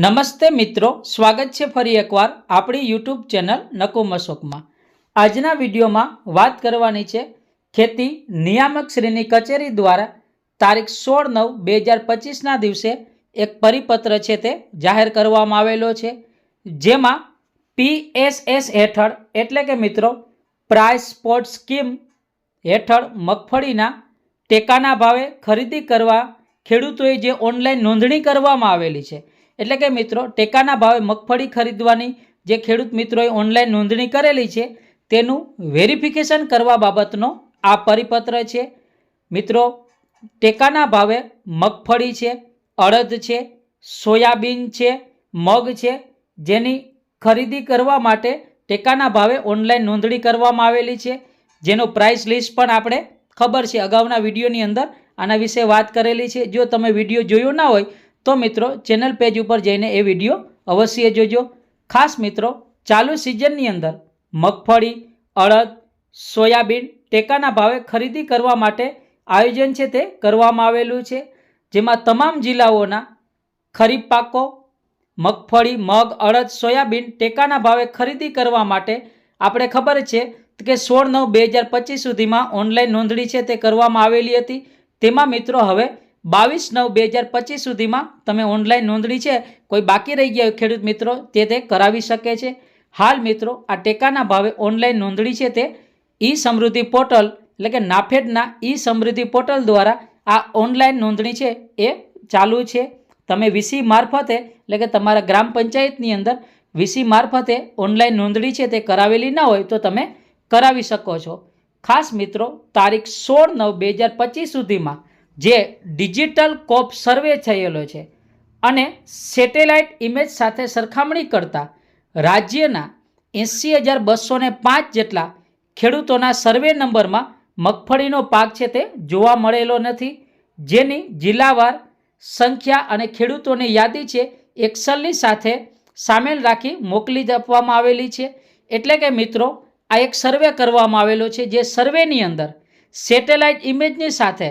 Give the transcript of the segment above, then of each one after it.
નમસ્તે મિત્રો, સ્વાગત છે ફરી એકવાર આપણી યુટ્યુબ ચેનલ નકુમશોકમાં આજના વિડીયોમાં વાત કરવાની છે ખેતી નિયામક શ્રીની કચેરી દ્વારા તારીખ સોળ નવ બે હજાર પચીસના દિવસે એક પરિપત્ર છે તે જાહેર કરવામાં આવેલો છે, જેમાં પીએસએસ હેઠળ, એટલે કે મિત્રો, પ્રાઇસ સ્પોર્ટ સ્કીમ હેઠળ મગફળીના ટેકાના ભાવે ખરીદી કરવા ખેડૂતોએ જે ઓનલાઈન નોંધણી કરવામાં આવેલી છે એટલે કે મિત્રો, ટેકાના ભાવે મગફળી ખરીદવાની જે ખેડૂત મિત્રોએ ઓનલાઈન નોંધણી કરેલી છે, તેનું વેરિફિકેશન કરવા બાબતનો આ પરિપત્ર છે. મિત્રો, ટેકાના ભાવે મગફળી છે, અડદ છે, સોયાબીન છે, મગ છે, જેની ખરીદી કરવા માટે ટેકાના ભાવે ઓનલાઈન નોંધણી કરવામાં આવેલી છે. જેનો પ્રાઇસ લિસ્ટ પણ આપણે ખબર છે. અગાઉના વિડીયોની અંદર આના વિશે વાત કરેલી છે. જો તમે વીડિયો જોયો ના હોય તો મિત્રો ચેનલ પેજ ઉપર જઈને એ વીડિયો અવશ્ય જોજો. ખાસ મિત્રો, ચાલુ સિઝનની અંદર મગફળી, અડદ, સોયાબીન ટેકાના ભાવે ખરીદી કરવા માટે આયોજન છે તે કરવામાં આવેલું છે. જેમાં તમામ જિલ્લાઓના ખરીફ પાકો, મગફળી, મગ, અડદ, સોયાબીન ટેકાના ભાવે ખરીદી કરવા માટે આપણે ખબર છે કે સોળ નવ બે હજાર પચીસ સુધીમાં ઓનલાઈન નોંધણી છે તે કરવામાં આવેલી હતી. તેમાં મિત્રો, હવે બાવીસ નવ બે હજાર પચીસ સુધીમાં તમે ઓનલાઈન નોંધણી છે, કોઈ બાકી રહી ગયા ખેડૂત મિત્રો, તે તે કરાવી શકે છે. હાલ મિત્રો, આ ટેકાના ભાવે ઓનલાઈન નોંધણી છે તે ઈ સમૃદ્ધિ પોર્ટલ, એટલે કે નાફેડના ઈ સમૃદ્ધિ પોર્ટલ દ્વારા આ ઓનલાઈન નોંધણી છે એ ચાલુ છે. તમે વીસી મારફતે, એટલે કે તમારા ગ્રામ પંચાયતની અંદર વીસી મારફતે ઓનલાઈન નોંધણી છે તે કરાવેલી ના હોય તો તમે કરાવી શકો છો. ખાસ મિત્રો, તારીખ સોળ નવ બે હજાર પચીસ સુધીમાં જે ડિજિટલ કોપ સર્વે થયેલો છે અને સેટેલાઇટ ઇમેજ સાથે સરખામણી કરતાં રાજ્યના એંસી હજાર બસો પાંચ જેટલા ખેડૂતોના સર્વે નંબરમાં મગફળીનો પાક છે તે જોવા મળેલો નથી. જેની જિલ્લાવાર સંખ્યા અને ખેડૂતોની યાદી છે એક્સલની સાથે સામેલ રાખી મોકલી આપવામાં આવેલી છે. એટલે કે મિત્રો, આ એક સર્વે કરવામાં આવેલો છે જે સર્વેની અંદર સેટેલાઇટ ઇમેજની સાથે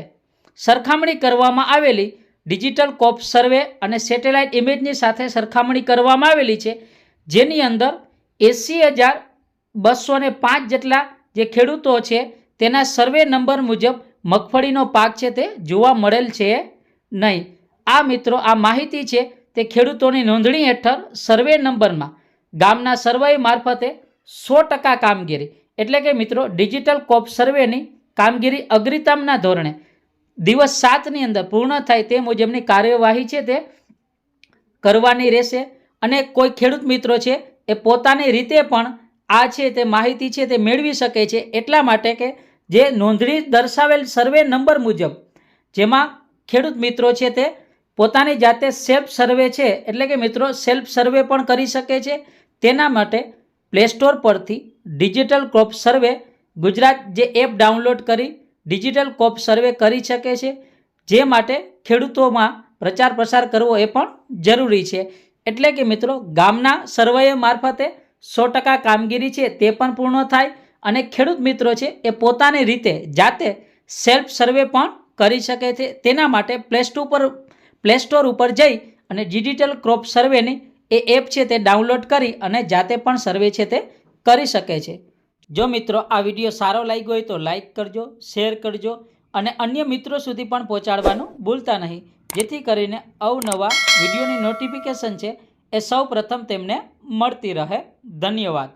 સરખામણી કરવામાં આવેલી, ડિજિટલ કોપ સર્વે અને સેટેલાઇટ ઇમેજની સાથે સરખામણી કરવામાં આવેલી છે, જેની અંદર એંસી હજાર બસો ને પાંચ જેટલા જે ખેડૂતો છે, તેના સર્વે નંબર મુજબ મગફળીનો પાક છે તે જોવા મળેલ છે નહીં. આ મિત્રો, આ માહિતી છે તે ખેડૂતોની નોંધણી હેઠળ સર્વે નંબરમાં. ગામના સર્વે મારફતે સો ટકા કામગીરી. એટલે કે મિત્રો, ડિજિટલ કોપ સર્વેની કામગીરી અગ્રિતમના ધોરણે દિવસ સાતની અંદર પૂર્ણ થાય તે મુજબની કાર્યવાહી છે તે કરવાની રહેશે. અને કોઈ ખેડૂત મિત્રો છે એ પોતાની રીતે પણ આ છે તે માહિતી છે તે મેળવી શકે છે એટલા માટે કે જે નોંધણી દર્શાવેલ સર્વે નંબર મુજબ જેમાં ખેડૂત મિત્રો છે તે પોતાની જાતે સેલ્ફ સર્વે છે એટલે કે મિત્રો સેલ્ફ સર્વે પણ કરી શકે છે. તેના માટે પ્લે સ્ટોર પરથી ડિજિટલ ક્રોપ સર્વે ગુજરાત જે એપ ડાઉનલોડ કરી ડિજિટલ કોપ સર્વે કરી શકે છે, જે માટે ખેડૂતોમાં પ્રચાર પ્રસાર કરવો એ પણ જરૂરી છે. એટલે કે મિત્રો, ગામના સર્વે મારફતે સો ટકા કામગીરી છે તે પણ પૂર્ણ થાય અને ખેડૂત મિત્રો છે એ પોતાની રીતે જાતે સેલ્ફ સર્વે પણ કરી શકે છે. તેના માટે પ્લે સ્ટોર પર પ્લે સ્ટોર ઉપર જઈ અને ડિજિટલ ક્રોપ સર્વેની એ એપ છે તે ડાઉનલોડ કરી અને જાતે પણ સર્વે છે તે કરી શકે છે. જો મિત્રો આ વીડિયો સારો લાગ્યો હોય તો લાઇક કરજો શેર કરજો અને અન્ય મિત્રો સુધી પણ પહોંચાડવાનું ભૂલતા નહીં. જેથી કરીને અવનવા વિડીયોની નોટિફિકેશન છે એ સૌ તેમને મળતી રહે. ધન્યવાદ.